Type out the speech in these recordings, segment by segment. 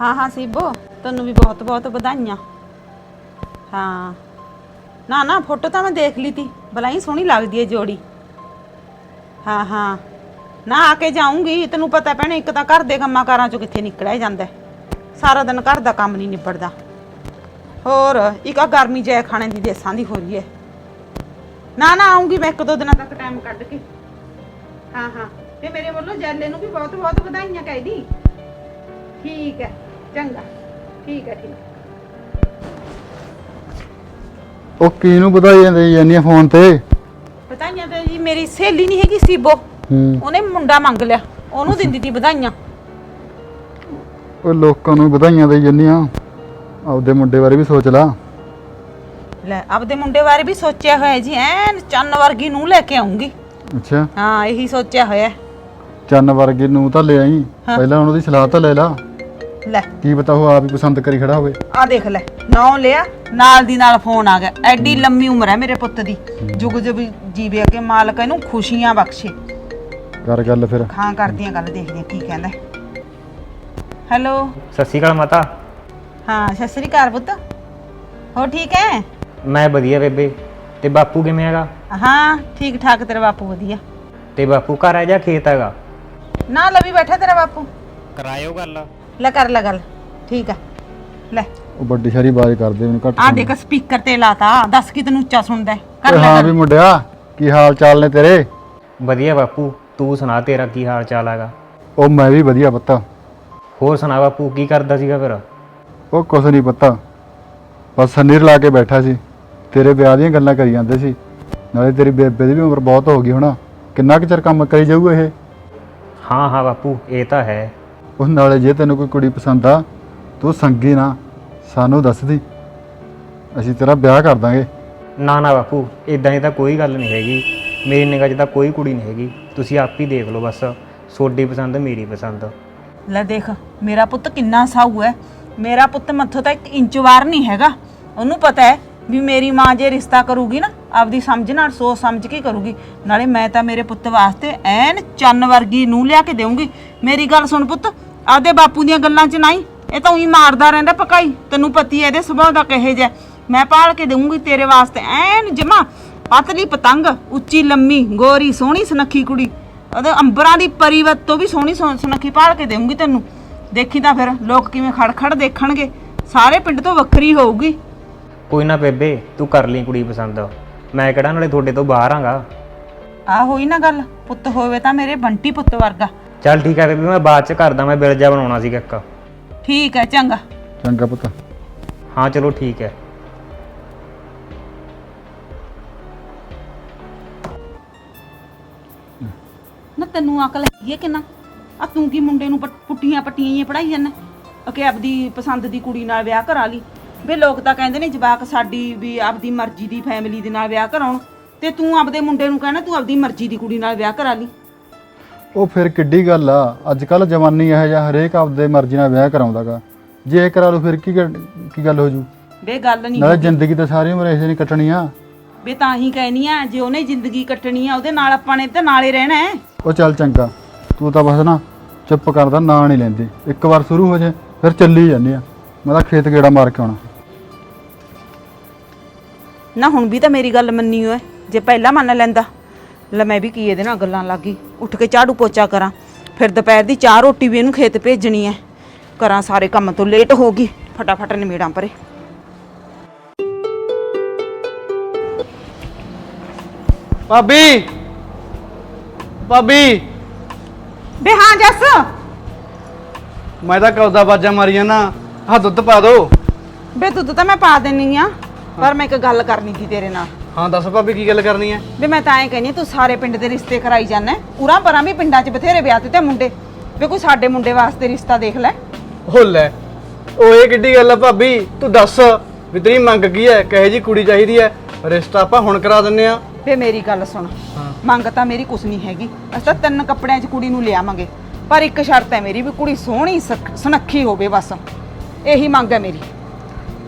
ਹਾਂ ਹਾਂ, ਸੀਬੋ, ਤੈਨੂੰ ਵੀ ਬਹੁਤ ਬਹੁਤ ਵਧਾਈਆਂ। ਹਾਂ। ਨਾ ਨਾ, ਫੋਟੋ ਤਾਂ ਮੈਂ ਦੇਖ ਲਈ ਤੀ, ਬਲਾਈ ਸੋਹਣੀ ਲੱਗਦੀ ਏ ਜੋੜੀ। ਹਾਂ ਹਾਂ। ਨਾ, ਆ ਕੇ ਜਾਊਂਗੀ, ਤੈਨੂੰ ਪਤਾ ਭੈਣੇ, ਇੱਕ ਤਾਂ ਘਰ ਦੇ ਕੰਮਾਂ ਕਾਰਾਂ ਚੋਂ ਕਿੱਥੇ ਨਿਕਲਿਆ ਜਾਂਦਾ ਸਾਰਾ ਦਿਨ ਘਰ ਦਾ ਕੰਮ ਨਹੀਂ ਨਿਬੜਦਾ। ਹੋਰ, ਇੱਕ ਆ ਗਰਮੀ ਜੈ ਖਾਣੇ ਦੀ ਦੇਸਾਂ ਦੀ ਹੋ ਰਹੀ ਹੈ ਨਾ ਨਾ ਆਉਂਗੀ ਮੈਂ ਇੱਕ ਦੋ ਦਿਨਾਂ ਤੱਕ ਟਾਈਮ ਕੱਢ ਕੇ। ਹਾਂ ਹਾਂ। ਤੇ ਮੇਰੇ ਵੱਲੋਂ ਜੈਲੇ ਨੂੰ ਵੀ ਬਹੁਤ ਬਹੁਤ ਵਧਾਈਆਂ ਕਹਿਦੀ ਠੀਕ ਹੈ ਚੰਗਾ। ਠੀਕ ਹੈ ਠੀਕ। ਹੈ। ਉਹ ਕਿਹਨੂੰ ਵਧਾਈ ਜਾਂਦੇ ਜਾਂਦੀਆਂ ਫੋਨ ਤੇ? ਵਧਾਈਆਂ ਤੇ ਜੀ ਮੇਰੀ ਸਹੇਲੀ ਨਹੀਂ ਹੈਗੀ ਸੀਬੋ। ਹੂੰ। ਉਹਨੇ ਮੁੰਡਾ ਮੰਗ ਲਿਆ। ਉਹਨੂੰ ਦਿੰਦੀ ਤੀ ਵਧਾਈਆਂ। ਉਹ ਲੋਕਾਂ ਨੂੰ ਵਧਾਈਆਂ ਦੇਈ ਜਾਂਦੀਆਂ। ਆਪਦੇ ਮੁੰਡੇ ਬਾਰੇ ਵੀ ਸੋਚ ਲਾ। ਲੈ ਆਪਦੇ ਮੁੰਡੇ ਬਾਰੇ ਵੀ ਸੋਚਿਆ ਹੋਇਆ ਜੀ। ਐਨ ਚੰਨ ਵਰਗੀ ਨੂੰ ਲੈ ਕੇ ਆਉਂਗੀ ਅੱਛਾ। ਹਾਂ ਇਹੀ ਸੋਚਿਆ ਹੋਇਆ। ਚੰਨ ਵਰਗੇ ਨੂੰ ਤਾਂ ਲੈ ਆਈ। ਪਹਿਲਾਂ ਉਹਨਾਂ ਦੀ ਸਲਾਹ ਤਾਂ ਲੈ ਲਾ। ਲੈ। ਕੀ ਪਤਾ ਉਹ ਆਪ ਹੀ ਪਸੰਦ ਕਰੀ ਖੜਾ ਹੋਵੇ। ਆ ਦੇਖ ਲੈ ਨੌ ਲਿਆ ਨਾਲ ਦੀ ਨਾਲ ਫੋਨ ਆ ਗਿਆ। ਐਡੀ ਲੰਮੀ ਉਮਰ ਹੈ ਮੇਰੇ ਪੁੱਤ ਦੀ। ਜੁਗ ਜੁਗ ਜੀਵੇ ਕੇ ਮਾਲਕ ਇਹਨੂੰ ਖੁਸ਼ੀਆਂ ਬਖਸ਼ੇ। ਕਰ ਗੱਲ ਫਿਰ। ਖਾਂ ਕਰਦੀਆਂ ਗੱਲ ਦੇਖਦੇ ਹਾਂ ਕੀ ਕਹਿੰਦਾ ਹੈਲੋ। ਸਤਿ ਸ਼੍ਰੀ ਅਕਾਲ ਮਾਤਾ। ਹਾਂ ਸਤਿ ਸ੍ਰੀ ਅਕਾਲ ਪੁੱਤ। ਹੋ ਠੀਕ ਹੈ? ਮੈਂ ਵਧੀਆ ਬੇਬੇ। ਤੇ ਬਾਪੂ ਕਿਵੇਂ ਹੈਗਾ? ਹਾਂ ਠੀਕ ਠਾਕ ਤੇਰਾ ਬਾਪੂ ਵਧੀਆ। ਤੇ ਬਾਪੂ ਘਰ ਹੈ ਜਾਂ ਖੇਤ ਹੈਗਾ? ਨਾ ਲਵੀ ਬੈਠਾ ਤੇਰਾ ਬਾਪੂ। ਕਰਾਇਓ ਗੱਲ। ਲੈ ਕਰ ਲੈ ਗੱਲ ਠੀਕ ਆ। ਲੈ। ਉਹ ਵੱਡੀ ਸਾਰੀ ਆਵਾਜ਼ ਕਰਦੇ ਮੈਨੂੰ ਘੱਟ ਆ। ਦੇਖ ਸਪੀਕਰ ਤੇ ਲਾਤਾ ਦੱਸ ਕੀ ਤੈਨੂੰ ਉੱਚਾ ਸੁਣਦਾ ਹੈ? ਕਰ ਓਏ ਲੈ ਹਾਂ ਗੱਲ। ਵੀ ਮੁੰਡਿਆ ਕੀ ਹਾਲ ਚਾਲ ਨੇ ਤੇਰੇ? ਵਧੀਆ ਬਾਪੂ ਤੂੰ ਸੁਣਾ ਤੇਰਾ ਕੀ ਹਾਲ ਚਾਲ ਹੈਗਾ? ਉਹ ਮੈਂ ਵੀ ਵਧੀਆ ਪੱਤਾ। ਹੋਰ ਸੁਣਾ ਬਾਪੂ ਕੀ ਕਰਦਾ ਸੀਗਾ ਫਿਰ? ਉਹ ਕੁਛ ਨਹੀਂ ਪਤਾ। ਬਸ ਸੰਨੀਰ ਲਾ ਕੇ ਬੈਠਾ ਸੀ। ਤੇਰੇ ਵਿਆਹ ਦੀਆਂ ਗੱਲਾਂ ਕਰੀ ਜਾਂਦੇ ਸੀ। ਨਾਲੇ ਤੇਰੀ ਬੇਬੇ ਦੀ ਵੀ ਉਮਰ ਬਹੁਤ ਹੋ ਗਈ ਹੁਣ। ਕਿੰਨਾ ਕੁ ਚਿਰ ਕੰਮ ਕਰੀ ਜਾਊਗਾ ਇਹ? ਹਾਂ ਹਾਂ ਬਾਪੂ ਇਹ ਤਾਂ ਹੈ। ਉਹ ਨਾਲੇ ਜੇ ਤੈਨੂੰ ਕੋਈ ਕੁੜੀ ਪਸੰਦ ਆ ਤੂੰ ਸੰਗੀ ਨਾ ਸਾਨੂੰ ਦੱਸ ਦੀ। ਅਸੀਂ ਤੇਰਾ ਵਿਆਹ ਕਰ ਦਾਂਗੇ। ਨਾ ਨਾ ਬਾਪੂ ਇਦਾਂ ਦੀ ਤਾਂ ਕੋਈ ਗੱਲ ਨਹੀਂ ਹੈਗੀ। ਮੇਰੀ ਨਿਗਾਹ 'ਚ ਤਾਂ ਕੋਈ ਕੁੜੀ ਨਹੀਂ ਹੈਗੀ। ਤੁਸੀਂ ਆਪ ਹੀ ਦੇਖ ਲਓ ਬਸ। ਸੋਡੀ ਪਸੰਦ ਮੇਰੀ ਪਸੰਦ। ਲੈ ਦੇਖ ਮੇਰਾ ਪੁੱਤ ਕਿੰਨਾ ਸਾਊ ਹੈ। ਮੇਰਾ ਪੁੱਤ ਮੱਥੋਂ ਤਾਂ ਇੱਕ ਇੰਚ ਵਾਰ ਨਹੀਂ ਹੈਗਾ। ਉਹਨੂੰ ਪਤਾ ਹੈ ਵੀ ਮੇਰੀ ਮਾਂ ਜੇ ਰਿਸ਼ਤਾ ਕਰੂਗੀ ਨਾ ਆਪਦੀ ਸਮਝ ਨਾਲ ਸੋਚ ਸਮਝ ਕੇ ਕਰੂਗੀ। ਨਾਲੇ ਮੈਂ ਤਾਂ ਮੇਰੇ ਪੁੱਤ ਵਾਸਤੇ ਐਨ ਚੰਨ ਵਰਗੀ ਨੂੰ ਲਿਆ ਕੇ ਦੇਵਾਂਗੀ ਮੇਰੀ ਗੱਲ ਸੁਣ ਪੁੱਤ ਆਪਦੇ ਬਾਪੂ ਦੀਆਂ ਗੱਲਾਂ 'ਚ ਨਹੀਂ ਇਹ ਤਾਂ ਉਹੀ ਮਾਰਦਾ ਰਹਿੰਦਾ ਪਕਾਈ ਤੈਨੂੰ ਪਤੀ ਇਹਦੇ ਸੁਭਾਅ ਦਾ ਕਹੇ ਜਿਹਾ। ਮੈਂ ਪਾਲ ਕੇ ਦੇਵਾਂਗੀ ਤੇਰੇ ਵਾਸਤੇ। ਐਨ ਜਮਾ ਪਤਲੀ ਪਤੰਗ ਉੱਚੀ ਲੰਮੀ ਗੋਰੀ ਸੋਹਣੀ ਸੁਨੱਖੀ ਕੁੜੀ। ਉਹਦੇ ਅੰਬਰਾਂ ਦੀ ਪਰਿਵਤ ਤੋਂ ਵੀ ਸੋਹਣੀ ਸੁ- ਸੁਨੱਖੀ ਪਾਲ ਕੇ ਦੇਵਾਂਗੀ ਤੈਨੂੰ। ਦੇਖੀ ਤਾਂ ਫਿਰ ਲੋਕ ਕਿਵੇਂ ਖੜਖੜ ਦੇਖਣਗੇ। ਸਾਰੇ ਪਿੰਡ ਤੋਂ ਵੱਖਰੀ ਹੋਊਗੀ। ਕੋਈ ਨਾ ਬੇਬੇ ਤੂੰ ਕਰ ਲਈ ਕੁੜੀ ਪਸੰਦ। ਮੈਂ ਕਿਹੜਾ ਨਾਲੇ ਤੁਹਾਡੇ ਤੋਂ ਬਾਹਰ ਆਂਗਾ। ਆ ਹੋਈ ਨਾ ਗੱਲ। ਪੁੱਤ ਹੋਵੇ ਤਾਂ ਮੇਰੇ ਬੰਟੀ ਪੁੱਤ ਵਰਗਾ। ਚੱਲ ਠੀਕ ਹੈ ਬੇਬੇ ਮੈਂ ਬਾਅਦ 'ਚ ਕਰਦਾ ਮੈਂ ਬਿਲ ਜਾ ਬਣਾਉਣਾ ਸੀਗਾ ਇੱਕ। ਠੀਕ ਹੈ ਚੰਗਾ। ਚੰਗਾ ਪੁੱਤ। ਹਾਂ ਚਲੋ ਠੀਕ ਹੈ ਨਾ ਤੈਨੂੰ ਅਕਲ ਹੈਗੀ ਹੈ ਕਿ ਨਾ? ਆ ਤੂੰ ਕੀ ਮੁੰਡੇ ਨੂੰ ਪਟ- ਪੁੱਟੀਆਂ ਪੱਟੀਆਂ ਹੀ ਪੜਾਈ ਜਾਂਦਾ ਅਕੇ ਆਪਦੀ ਪਸੰਦ ਦੀ ਕੁੜੀ ਨਾਲ ਵਿਆਹ ਕਰਾ ਲਈ। ਵੇ ਲੋਕ ਤਾਂ ਕਹਿੰਦੇ ਨੇ ਜਵਾਕ ਸਾਡੀ ਵੀ ਆਪਦੀ ਮਰਜ਼ੀ ਦੀ ਫੈਮਿਲੀ ਦੇ ਨਾਲ ਵਿਆਹ ਕਰਾਉਣ। ਤੇ ਤੂੰ ਆਪਦੇ ਮੁੰਡੇ ਨੂੰ ਕਹਿਣਾ ਤੂੰ ਆਪਦੀ ਮਰਜ਼ੀ ਦੀ ਕੁੜੀ ਨਾਲ ਵਿਆਹ ਕਰਾ ਲਈ। ਉਹ ਫਿਰ ਕਿੱਡੀ ਗੱਲ ਆ। ਅੱਜ ਕੱਲ ਜਵਾਨੀ ਇਹੋ ਜਿਹਾ ਹਰੇਕ ਆਪਦੇ ਮਰਜ਼ੀ ਨਾਲ ਵਿਆਹ ਕਰਾਉਂਦਾਗਾ। ਜੇ ਇਹ ਕਰਾ ਲਓ ਫਿਰ ਕੀ ਗੱਲ- ਕੀ ਗੱਲ ਹੋ ਜੂ? ਵੇ ਗੱਲ ਨਹੀਂ ਨਾਲੇ ਜ਼ਿੰਦਗੀ ਤਾਂ ਸਾਰੀ ਉਮਰ ਐਸੇ ਨਹੀਂ ਕੱਟਣੀ ਆ। ਵੇ ਤਾਂ ਹੀ ਕਹਿਨੀ ਆ ਜੇ ਉਹਨੇ ਜ਼ਿੰਦਗੀ ਕੱਟਣੀ ਆ ਉਹਦੇ ਨਾਲ ਆਪਾਂ ਨੇ ਤੇ ਨਾਲੇ ਰਹਿਣਾ ਹੈ। ਉਹ ਚੱਲ ਚੰਗਾ ਤੂੰ ਤਾਂ ਬਸ ਨਾ ਚੁੱਪ ਕਰਦਾ ਨਾਂ ਨਹੀਂ ਲੈਂਦੀ। ਇੱਕ ਵਾਰ ਸ਼ੁਰੂ ਹੋ ਜਾਏ ਫਿਰ ਚੱਲੀ ਜਾਂਦੇ ਆ। ਮੈਂ ਤਾਂ ਖੇਤ ਗੇੜਾ ਮਾਰ ਕੇ ਆਉਣਾ। ਨਾ ਹੁਣ ਵੀ ਤਾਂ ਮੇਰੀ ਗੱਲ ਮੰਨੀ ਓਏ ਜੇ ਪਹਿਲਾਂ ਮੰਨ ਲੈਂਦਾ। ਲੈ ਮੈਂ ਵੀ ਕੀ ਇਹਦੇ ਨਾਲ ਗੱਲਾਂ ਲੱਗੀ ਉੱਠ ਕੇ ਝਾੜੂ ਪੋਚਾ ਕਰਾਂ। ਫਿਰ ਦੁਪਹਿਰ ਦੀ ਚਾਹ ਰੋਟੀ ਵੀ ਇਹਨੂੰ ਖੇਤ ਭੇਜਣੀ ਐ। ਕਰਾਂ ਸਾਰੇ ਕੰਮ ਤੋਂ ਲੇਟ ਹੋ ਗਈ। ਫਟਾਫਟ ਨਿਮੇੜਾਂ ਪਰੇ। ਭਾਬੀ! ਭਾਬੀ! ਬੇ ਹਾਂ ਜੱਸ! ਮੈਂ ਤਾਂ ਕੌਦਾ ਬਾਜਾ ਮਾਰੀਆਂ ਨਾ ਆਹ ਦੁੱਧ ਪਾ ਦੋ। ਬੇ ਦੁੱਧ ਤਾਂ ਮੈਂ ਪਾ ਦੇਣੀ ਆ ਪਰ ਮੈਂ ਇੱਕ ਗੱਲ ਕਰਨੀ ਸੀ ਤੇਰੇ ਨਾਲ। ਹਾਂ ਦੱਸ ਭਾਬੀ ਕੀ ਗੱਲ ਕਰਨੀ ਹੈ? ਵੀ ਮੈਂ ਤਾਂ ਐਂ ਕਹਿੰਦੀ ਤੂੰ ਸਾਰੇ ਪਿੰਡ ਦੇ ਰਿਸ਼ਤੇ ਕਰਾਈ ਜਾਂਦਾ ਉਰਾਂ ਪਰਾਂ ਵੀ ਪਿੰਡਾਂ 'ਚ ਬਥੇਰੇ ਵਿਆਹ ਤੇ ਤੇ ਮੁੰਡੇ। ਵੀ ਕੋਈ ਸਾਡੇ ਮੁੰਡੇ ਵਾਸਤੇ ਰਿਸ਼ਤਾ ਦੇਖ ਲੈ। ਉਹ ਲੈ ਉਹ ਇਹ ਕਿੱਡੀ ਗੱਲ ਆ ਭਾਬੀ ਤੂੰ ਦੱਸ ਵੀ ਤੇਰੀ ਮੰਗ ਕੀ ਹੈ? ਕਹੇ ਜੀ ਕੁੜੀ ਚਾਹੀਦੀ ਹੈ? ਰਿਸ਼ਤਾ ਆਪਾਂ ਹੁਣ ਕਰਾ ਦਿੰਨੇ ਆ ਫੇ ਮੇਰੀ ਗੱਲ ਸੁਣ। ਮੰਗ ਤਾਂ ਮੇਰੀ ਕੁਛ ਨਹੀਂ ਹੈਗੀ। ਅਸੀਂ ਤਾਂ ਤਿੰਨ ਕੱਪੜਿਆਂ 'ਚ ਕੁੜੀ ਨੂੰ ਲਿਆਵਾਂਗੇ। ਪਰ ਇੱਕ ਸ਼ਰਤ ਹੈ ਮੇਰੀ ਵੀ ਕੁੜੀ ਸੋਹਣੀ ਸਖ- ਸੁਨੱਖੀ ਹੋਵੇ ਬਸ। ਇਹੀ ਮੰਗ ਹੈ ਮੇਰੀ।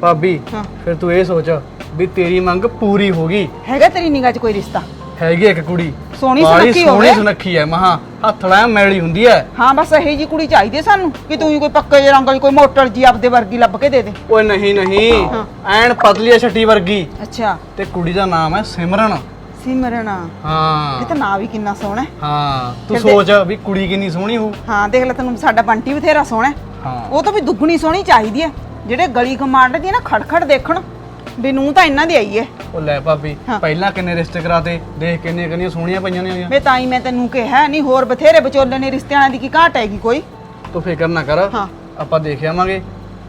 ਭਾਬੀ ਹਾਂ। ਫਿਰ ਤੂੰ ਇਹ ਸੋਚ ਵੀ ਤੇਰੀ ਮੰਗ ਪੂਰੀ ਹੋ ਗਈ। ਹੈਗਾ ਤੇਰੀ ਨਿਗਾਹ 'ਚ ਕੋਈ ਰਿਸ਼ਤਾ? ਹੈਗੀ ਇੱਕ ਕੁੜੀ। ਸੋਹਣੀ ਬਾਹਲੀ ਸੁਨੱਖੀ ਸੋਹਣੀ ਹੋਵੇ। ਸੁਨੱਖੀ ਹੈ ਮਹਾ। ਹੱਥ ਲਾਇਆ ਮੈਲੀ ਹੁੰਦੀ ਹੈ। ਹਾਂ ਬਸ ਇਹੀ ਜੀ ਕੁੜੀ ਚਾਹੀਦੀ ਹੈ ਸਾਨੂੰ ਕਿ ਤੂੰ ਹੀ ਕੋਈ ਪੱਕੇ ਜਿਹੇ ਰੰਗ ਵਾਲੀ ਕੋਈ ਮੋਟਰ ਜੀ ਆਪਦੇ ਵਰਗੀ ਲੱਭ ਕੇ ਦੇ ਦੇ। ਓਏ ਨਹੀਂ ਨਹੀਂ। ਐਨ ਪਤਲੀ ਛੱਟੀ ਵਰਗੀ। ਅੱਛਾ। ਤੇ ਕੁੜੀ ਦਾ ਨਾਮ ਹੈ ਸਿਮਰਨ। ਸਿਮਰਨ। ਹਾਂ। ਇਹ ਤਾਂ ਨਾਂ ਵੀ ਕਿੰਨਾ ਸੋਹਣਾ ਹੈ। ਹਾਂ। ਤੂੰ ਫਿਰ ਦੇ- ਸੋਚ ਵੀ ਕੁੜੀ ਕਿੰਨੀ ਸੋਹਣੀ ਹੋਊ। ਹਾਂ ਦੇਖ ਲੈ ਤੈਨੂੰ ਸਾਡਾ ਬੰਟੀ ਬਥੇਰਾ ਸੋਹਣਾ ਹੈ। ਹਾਂ। ਉਹ ਤਾਂ ਵੀ ਦੁੱਗਣੀ ਸੋਹਣੀ ਚਾਹੀਦੀ ਹੈ। ਜਿਹੜੇ ਗਲੀ ਕਮਾਂਡ ਦੀ ਨਾ ਖੜਖੜ ਦੇਖਣ। ਵੀ ਨੂੰ ਤਾਂ ਇਹਨਾਂ ਦੀ ਆਈ ਹੈ ਉਹ ਲੈ ਭਾਬੀ ਹਾਂ। ਪਹਿਲਾਂ ਕਿੰਨੇ ਰਿਸ਼ਤੇ ਕਰਾਤੇ ਦੇਖ ਕਿੰਨੀਆਂ ਕਿੰਨੀਆਂ ਸੋਹਣੀਆਂ ਪਈਆਂ ਨੇ ਉਹਦੀਆਂ। ਵੇ ਤਾਂ ਹੀ ਮੈਂ ਤੈਨੂੰ ਕਿਹਾ ਨਹੀਂ ਹੋਰ ਬਥੇਰੇ ਵਿਚੋਲੇ ਨੇ ਰਿਸ਼ਤਿਆਂ ਦੀ ਕੀ ਘਾਟ ਹੈਗੀ ਕੋਈ? ਤੂੰ ਫਿਕਰ ਨਾ ਕਰ ਹਾਂ। ਆਪਾਂ ਦੇਖ ਆਵਾਂਗੇ।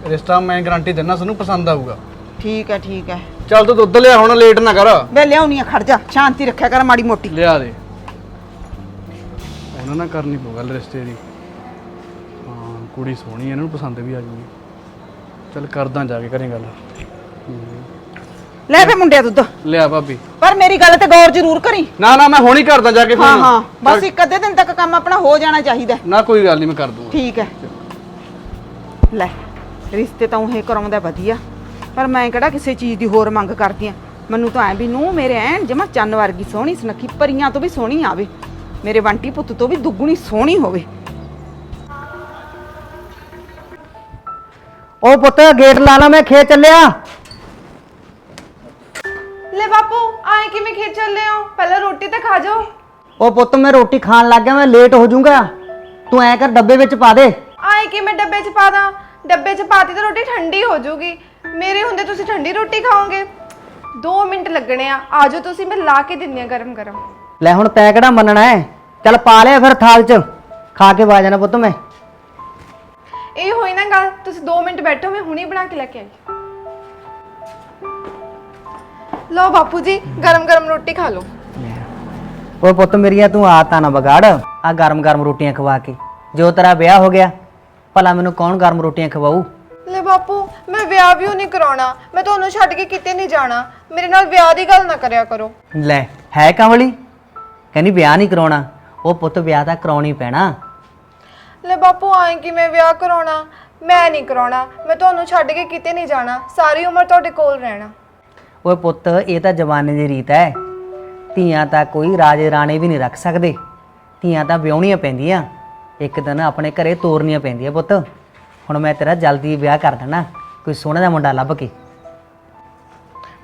ਰਿਸ਼ਤਾ ਮੈਂ ਗਾਰੰਟੀ ਦਿੰਦਾ ਤੁਹਾਨੂੰ ਪਸੰਦ ਆਊਗਾ। ਠੀਕ ਹੈ ਠੀਕ ਹੈ ਚੱਲ ਤੂੰ ਦੁੱਧ ਲਿਆ ਹੁਣ ਲੇਟ ਨਾ ਕਰ। ਵੇ ਲਿਆਉਣੀ ਆ ਖੜ ਜਾ ਸ਼ਾਂਤੀ ਰੱਖਿਆ ਕਰ ਮਾੜੀ ਮੋਟੀ। ਲਿਆ ਦੇ। ਉਹਨਾਂ ਨਾਲ ਕਰਨੀ ਪਊ ਗੱਲ ਰਿਸ਼ਤੇ ਦੀ। ਹਾਂ ਕੁੜੀ ਸੋਹਣੀ ਹੈ ਇਹਨਾਂ ਨੂੰ ਪਸੰਦ ਵੀ ਆ ਜੂਗੀ। ਚੱਲ ਕਰਦਾ ਜਾ ਕੇ ਕਰੇ ਗੱਲ। ਲੈ ਫੇ ਮੁੰਡਿਆ ਦੁੱਧ। ਲਿਆ ਭਾਬੀ। ਪਰ ਮੇਰੀ ਗੱਲ ਤੇ ਗੌਰ ਜ਼ਰੂਰ ਕਰੀ। ਨਾ ਨਾ ਮੈਂ ਹੁਣ ਕਰਦਾ ਜਾ ਕੇ ਹਾਂ। ਹਾਂ। ਬਸ ਇੱਕ ਅੱਧੇ ਦਿਨ ਤੱਕ ਕੰਮ ਆਪਣਾ ਹੋ ਜਾਣਾ ਚਾਹੀਦਾ। ਨਾ ਕੋਈ ਗੱਲ ਨਹੀਂ ਮੈਂ ਕਰ ਦੂੰਗਾ। ਠੀਕ ਹੈ। ਲੈ ਰਿਸ਼ਤੇ ਤਾਂ ਉਹ ਕਰਾਉਂਦਾ ਵਧੀਆ। ਪਰ ਮੈਂ ਕਿਹੜਾ ਕਿਸੇ ਚੀਜ਼ ਦੀ ਹੋਰ ਮੰਗ ਕਰਦੀ ਆ ਮੈਨੂੰ ਤਾਂ ਐ ਵੀ ਨੂੰ ਮੇਰੇ ਐਨ ਜਮਾ ਚੰਨ ਵਰਗੀ ਸੋਹਣੀ ਸੁਨੱਖੀ ਪਰੀਆਂ ਤੋਂ ਵੀ ਸੋਹਣੀ ਆਵੇ। ਮੇਰੇ ਬੰਟੀ ਪੁੱਤ ਤੋਂ ਵੀ ਦੁੱਗਣੀ ਸੋਹਣੀ ਹੋਵੇ। ਉਹ ਪੁੱਤ ਗੇਟ ਲਾ ਲਾ ਮੈਂ ਖੇਤ ਚੱਲਿਆ। ਲੈ ਬਾਪੂ ਆਏ ਕਿਵੇਂ ਖੇਤ ਚੱਲੇ ਹੋ? ਪਹਿਲਾਂ ਰੋਟੀ ਤਾਂ ਖਾ ਜਾਓ। ਉਹ ਪੁੱਤ ਮੈਂ ਰੋਟੀ ਖਾਣ ਲੱਗ ਗਿਆ ਮੈਂ ਲੇਟ ਹੋ ਜਾਊਂਗਾ। ਤੂੰ ਐ ਕਰ ਡੱਬੇ ਵਿੱਚ ਪਾ ਦੇ। ਆਏ ਕਿਵੇਂ ਡੱਬੇ 'ਚ ਪਾ ਦਾਂ? ਡੱਬੇ 'ਚ ਪਾਤੀ ਤਾਂ ਰੋਟੀ ਠੰਡੀ ਹੋ ਜਾਊਗੀ। ਮੇਰੇ ਹੁੰਦੇ ਤੁਸੀਂ ਠੰਡੀ ਰੋਟੀ ਖਾਓਗੇ। 2 ਮਿੰਟ ਲੱਗਣੇ ਆ ਆਜੋ ਤੁਸੀਂ ਮੈਂ ਲਾ ਕੇ ਦਿੰਨੀ ਆ ਗਰਮ ਗਰਮ ਲੈ ਹੁਣ ਤੈਂ ਕਿਹੜਾ ਮੰਨਣਾ ਹੈ? ਚੱਲ ਪਾ ਲਿਆ ਫਿਰ ਥਾਲ 'ਚ। ਖਾ ਕੇ ਵਾ ਜਾਣਾ ਪੁੱਤ ਮੈਂ। ਇਹ ਹੋਈ ਨਾ ਗੱਲ ਤੁਸੀਂ 2 ਮਿੰਟ ਬੈਠੋ ਮੈਂ ਹੁਣੇ ਬਣਾ ਕੇ ਲੈ ਕੇ ਆਈ। ਲਓ ਬਾਪੂ ਜੀ ਗਰਮ ਗਰਮ ਰੋਟੀ ਖਾ ਲਓ। ਓਏ ਪੁੱਤ ਮੇਰੀਆਂ ਤੂੰ ਆਦਤਾਂ ਨਾ ਵਿਗਾੜ। ਆ ਗਰਮ ਗਰਮ ਰੋਟੀਆਂ ਖਵਾ ਕੇ। ਜੋ ਤੇਰਾ ਵਿਆਹ ਹੋ ਗਿਆ ਭਲਾ ਮੈਨੂੰ ਕੌਣ ਗਰਮ ਰੋਟੀਆਂ ਖਵਾਊ? ਲੈ ਬਾਪੂ ਮੈਂ ਵਿਆਹ ਵੀ ਨਹੀਂ ਕਰਾਉਣਾ। ਮੈਂ ਤੁਹਾਨੂੰ ਛੱਡ ਕੇ ਕਿਤੇ ਨਹੀਂ ਜਾਣਾ। ਮੇਰੇ ਨਾਲ ਵਿਆਹ ਦੀ ਗੱਲ ਨਾ ਕਰਿਆ ਕਰੋ। ਲੈ ਹੈ ਕਮਲੀ ਕਹਿੰਦੀ ਵਿਆਹ ਨਹੀਂ ਕਰਾਉਣਾ। ਉਹ ਪੁੱਤ ਵਿਆਹ ਤਾਂ ਕਰਾਉਣੀ ਪੈਣਾ। ਲੈ ਬਾਪੂ ਆਏ ਕਿ ਮੈਂ ਵਿਆਹ ਕਰਾਉਣਾ? ਮੈਂ ਨਹੀਂ ਕਰਾਉਣਾ। ਮੈਂ ਤੁਹਾਨੂੰ ਛੱਡ ਕੇ ਕਿਤੇ ਨਹੀਂ ਜਾਣਾ। ਸਾਰੀ ਉਮਰ ਤੁਹਾਡੇ ਕੋਲ ਰਹਿਣਾ। ਓਏ ਪੁੱਤ ਇਹ ਤਾਂ ਜਵਾਨੇ ਦੀ ਰੀਤ ਹੈ। ਧੀਆਂ ਤਾਂ ਕੋਈ ਰਾਜੇ ਰਾਣੇ ਵੀ ਨਹੀਂ ਰੱਖ ਸਕਦੇ। ਧੀਆਂ ਤਾਂ ਵਿਆਹੁਣੀਆਂ ਪੈਂਦੀਆਂ। ਇੱਕ ਦਿਨ ਆਪਣੇ ਘਰੇ ਤੋਰਨੀਆਂ ਪੈਂਦੀਆਂ ਪੁੱਤ। ਹੁਣ ਮੈਂ ਤੇਰਾ ਜਲਦੀ ਵਿਆਹ ਕਰ ਦੇਣਾ। ਕੋਈ ਸੋਹਣਾ ਜਿਹਾ ਮੁੰਡਾ ਲੱਭ ਕੇ।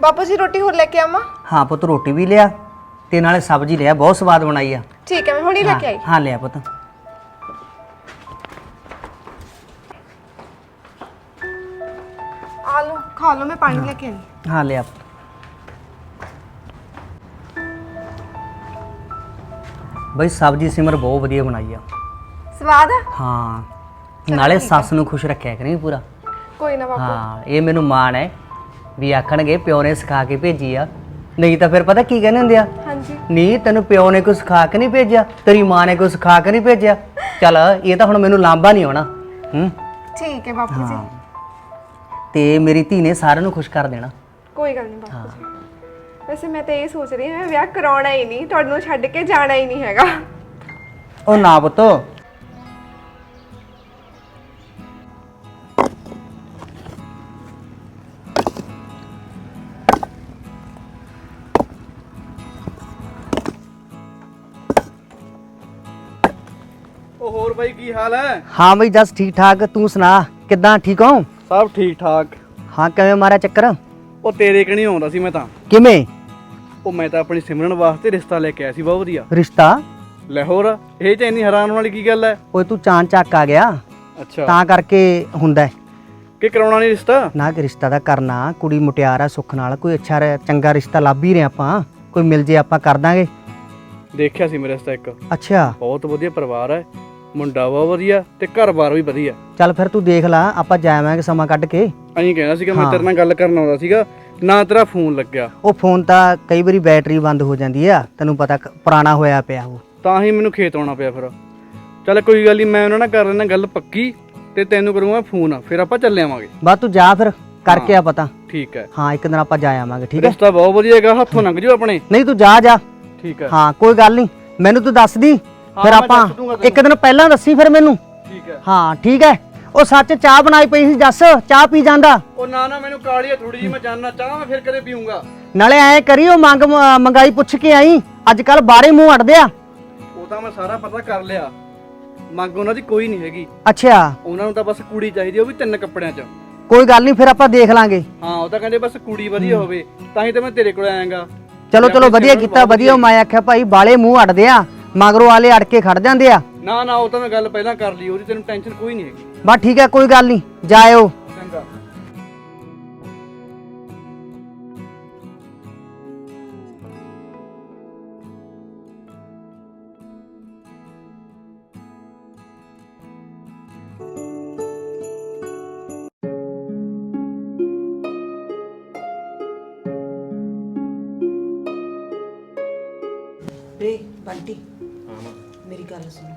ਬਾਪੂ ਜੀ ਰੋਟੀ ਹੋਰ ਲੈ ਕੇ ਆਵਾਂ? ਹਾਂ ਪੁੱਤ ਰੋਟੀ ਵੀ ਲਿਆ ਤੇ ਨਾਲੇ ਸਬਜ਼ੀ ਲਿਆ। ਬਹੁਤ ਸਵਾਦ ਬਣਾਈ ਆ। ਠੀਕ ਹੈ ਮੈਂ ਹੁਣੀ ਲੈ ਕੇ ਆਈ। ਹਾਂ, ਹਾਂ ਲਿਆ ਪੁੱਤ। ਆ ਲਓ ਖਾ ਲਓ ਮੈਂ ਪਾਣੀ ਲੈ ਕੇ ਆਈ। ਹਾਂ ਲਿਆ ਪੁੱਤ। ਬਈ ਸਬਜ਼ੀ ਸਿਮਰ ਬਹੁਤ ਵਧੀਆ ਬਣਾਈ ਆ। ਸਵਾਦ ਆ? ਹਾਂ। ਨਾਲੇ ਸੱਸ ਨੂੰ ਖੁਸ਼ ਰੱਖਿਆ ਕਰੀ ਪੂਰਾ। ਕੋਈ ਨਾ ਬਾਪੂ। ਹਾਂ ਇਹ ਮੈਨੂੰ ਮਾਣ ਹੈ ਵੀ ਆਖਣਗੇ ਪਿਓ ਨੇ ਸਿਖਾ ਕੇ ਭੇਜੀ ਆ। ਨਹੀਂ ਤਾਂ ਫਿਰ ਪਤਾ ਕੀ ਕਹਿੰਦੇ ਹੁੰਦੇ ਆ? ਹਾਂਜੀ। ਨਹੀਂ ਤੈਨੂੰ ਪਿਓ ਨੇ ਕੁਝ ਸਿਖਾ ਕੇ ਨਹੀਂ ਭੇਜਿਆ ਤੇਰੀ ਮਾਂ ਨੇ ਕੁਝ ਸਿਖਾ ਕੇ ਨਹੀਂ ਭੇਜਿਆ। ਚੱਲ ਇਹ ਤਾਂ ਹੁਣ ਮੈਨੂੰ ਲਾਂਭਾ ਨਹੀਂ ਆਉਣਾ। ਹੂੰ? ਠੀਕ ਹੈ ਬਾਪੂ ਜੀ। ਤੇ ਮੇਰੀ ਧੀ ਨੇ ਸਾਰਿਆਂ ਨੂੰ ਖੁਸ਼ ਕਰ ਦੇਣਾ। ਕੋਈ ਗੱਲ ਨਹੀਂ ਬਾਪੂ ਜੀ। ਵੈਸੇ ਮੈਂ ਤਾਂ ਇਹ ਸੋਚ ਰਹੀ ਹਾਂ ਮੈਂ ਵਿਆਹ ਕਰਾਉਣਾ ਹੀ ਨਹੀਂ ਤੁਹਾਨੂੰ ਛੱਡ ਕੇ ਜਾਣਾ ਹੀ ਨਹੀਂ ਹੈਗਾ। ਉਹ ਨਾ ਪੁੱਤ। ਉਹ ਹੋਰ ਬਾਈ ਕੀ ਹਾਲ ਹੈ? ਹਾਂ ਬਈ ਜਸ ਠੀਕ ਠਾਕ ਤੂੰ ਸੁਣਾ ਕਿੱਦਾਂ ਠੀਕ ਹੋ? ਸਭ ਠੀਕ ਠਾਕ ਹਾਂ ਕਿਵੇਂ ਮਾਰਿਆ ਚੱਕਰ? ਉਹ ਤੇਰੇ ਕਣੀ ਆਉਂਦਾ ਸੀ ਮੈਂ ਤਾਂ। ਕਿਵੇਂ? ਉਹ ਮੈਂ ਤਾਂ ਆਪਣੀ ਸਿਮਰਨ ਵਾਸਤੇ ਰਿਸ਼ਤਾ ਲੈ ਕੇ ਆਇਆ ਸੀ ਬਹੁਤ ਵਧੀਆ। ਰਿਸ਼ਤਾ? ਲੈ ਹੋਰ ਇਹ ਚ ਇੰਨੀ ਹੈਰਾਨ ਵਾਲੀ ਕੀ ਗੱਲ ਹੈ? ਓਏ ਤੂੰ ਚਾਂ ਚੱਕ ਆ ਗਿਆ। ਅੱਛਾ। ਤਾਂ ਕਰਕੇ ਹੁੰਦਾ ਹੈ। ਕਿ ਕਰਾਉਣਾ ਨਹੀਂ ਰਿਸ਼ਤਾ? ਨਾ ਕਿ ਰਿਸ਼ਤਾ ਦਾ ਕਰਨਾ ਕੁੜੀ ਮੁਟਿਆਰ ਆ ਸੁੱਖ ਨਾਲ ਕੋਈ ਅੱਛਾ ਰ- ਚੰਗਾ ਰਿਸ਼ਤਾ ਲੱਭ ਹੀ ਰਹੇ ਆਪਾਂ। ਕੋਈ ਮਿਲ ਜੇ ਆਪਾਂ ਕਰ ਦਾਂਗੇ। ਦੇਖਿਆ ਸੀ ਮੇਰਾ ਰਿਸ਼ਤਾ ਇੱਕ। ਅੱਛਾ। ਬਹੁਤ ਵਧੀਆ ਪਰਿਵਾਰ ਹੈ। ਮੁੰਡਾ ਬਹੁਤ ਵਧੀਆ ਤੇ ਘਰ-ਬਾਰ ਵੀ ਵਧੀਆ। ਚੱਲ ਫਿਰ ਤੂੰ ਦੇਖ ਲੈ ਆਪਾਂ ਜਾਵਾਂਗੇ ਸਮਾਂ ਕੱਢ ਕੇ। ਅਹੀਂ ਕਹਿਣਾ ਸੀਗਾ ਮੈਂ ਹਾਂ। ਤੇਰੇ ਨਾਲ ਗੱਲ ਕਰਨ ਆਉਂਦਾ ਸੀਗਾ ਨਾ ਤੇਰਾ ਫੋਨ ਲੱਗਿਆ। ਉਹ ਫੋਨ ਤਾਂ ਕਈ ਵਾਰੀ ਬੈਟਰੀ ਬੰਦ ਹੋ ਜਾਂਦੀ ਆ ਤੈਨੂੰ ਪਤਾ ਕ- ਪੁਰਾਣਾ ਹੋਇਆ ਪਿਆ ਉਹ। ਤਾਂ ਹੀ ਮੈਨੂੰ ਖੇਤ ਆਉਣਾ ਪਿਆ ਫਿਰ। ਚੱਲ ਕੋਈ ਗੱਲ ਨਹੀਂ ਮੈਂ ਉਹਨਾਂ ਨਾਲ ਕਰ ਲੈਣਾ ਗੱਲ ਪੱਕੀ ਤੇ ਤੈਨੂੰ ਕਰੂੰਗਾ ਫੋਨ ਫਿਰ ਆਪਾਂ ਚੱਲੇ ਆਵਾਂਗੇ। ਬਸ ਤੂੰ ਜਾ ਫਿਰ ਕਰਕੇ ਆ ਪਤਾ। ਠੀਕ ਹੈ। ਹਾਂ ਇੱਕ ਦਿਨ ਆਪਾਂ ਜਾ ਆਵਾਂਗੇ ਠੀਕ ਹੈ? ਰਿਸ਼ਤਾ ਬਹੁਤ ਵਧੀਆ ਹੈਗਾ ਹੱਥੋਂ ਲੰਘ ਜਾਓ ਆਪਣੇ। ਨਹੀਂ ਤੂੰ ਜਾ ਜਾ। ਠੀਕ ਹੈ। ਹਾਂ ਕੋਈ ਗੱਲ ਨਹੀਂ ਮੈਨੂੰ ਤੂੰ ਦੱਸ ਦੀ। ਫਿਰ ਮੈਂ ਆਪਾਂ ਦੱਸ ਦੂੰਗਾ ਇੱਕ ਦਿਨ ਪਹਿਲਾਂ ਦੱਸੀ ਫਿਰ ਮੈਨੂੰ। ਠੀਕ ਹੈ। ਹਾਂ ਠੀਕ ਹੈ। ਉਹ ਸੱਚ ਚਾਹ ਬਣਾਈ ਪਈ ਸੀ ਜੱਸ ਚਾਹ ਪੀ ਜਾਂਦਾ। ਉਹ ਨਾ ਨਾ ਮੈਨੂੰ ਕਾਲੀ ਹੈ ਥੋੜੀ ਜੀ ਮੈਂ ਜਾਨਣਾ ਚਾਹਾਂ ਮੈਂ ਫਿਰ ਕਦੇ ਪੀਊਂਗਾ। ਨਾਲੇ ਐ ਕਰੀਓ ਮੰਗ ਮੰਗਾਈ ਪੁੱਛ ਕੇ ਆਈ ਅੱਜ ਕੱਲ ਬਾਰੇ ਮੂੰਹ ਅੜਦੇ ਆ। ਉਹ ਤਾਂ ਮੈਂ ਸਾਰਾ ਪਤਾ ਕਰ ਲਿਆ। ਮੰਗ ਉਹਨਾਂ ਦੀ ਕੋਈ ਨਹੀਂ ਹੈਗੀ। ਅੱਛਾ। ਉਹਨਾਂ ਨੂੰ ਤਾਂ ਬਸ ਕੁੜੀ ਚਾਹੀਦੀ ਉਹ ਵੀ ਤਿੰਨ ਕੱਪੜਿਆਂ 'ਚ। ਕੋਈ ਗੱਲ ਨਹੀਂ ਫਿਰ ਆਪਾਂ ਦੇਖ ਲਾਂਗੇ। ਹਾਂ ਉਹ ਤਾਂ ਕਹਿੰਦੇ ਬਸ ਕੁੜੀ ਵਧੀਆ ਹੋਵੇ ਤਾਂ ਹੀ ਤਾਂ ਮੈਂ ਤੇਰੇ ਕੋਲ ਆਇਆਗਾ। ਚਲੋ ਚਲੋ ਵਧੀਆ ਕੀਤਾ ਵਧੀਆ ਮੈਂ ਆਖਿਆ ਭਾਈ ਬਾਲੇ ਮੂੰਹ ਅੜਦੇ ਆ ਮਗਰੋਂ ਵਾਲੇ ਅੜ ਕੇ ਖੜ ਜਾਂਦੇ ਆ। ਨਾ ਨਾ ਉਹ ਤਾਂ ਮੈਂ ਗੱਲ ਪਹਿਲਾਂ ਕਰ ਲਈ ਉਹਦੀ ਤੈਨੂੰ ਟੈਨਸ਼ਨ ਕੋਈ ਨਹੀਂ ਹੈਗੀ। ਬਸ ਠੀਕ ਹੈ ਕੋਈ ਗੱਲ ਨਹੀਂ ਜਾਇਓ। ਚੰਗਾ। ਰੇ ਬੰਟੀ। ਮੇਰੀ ਗੱਲ ਸੁਣ।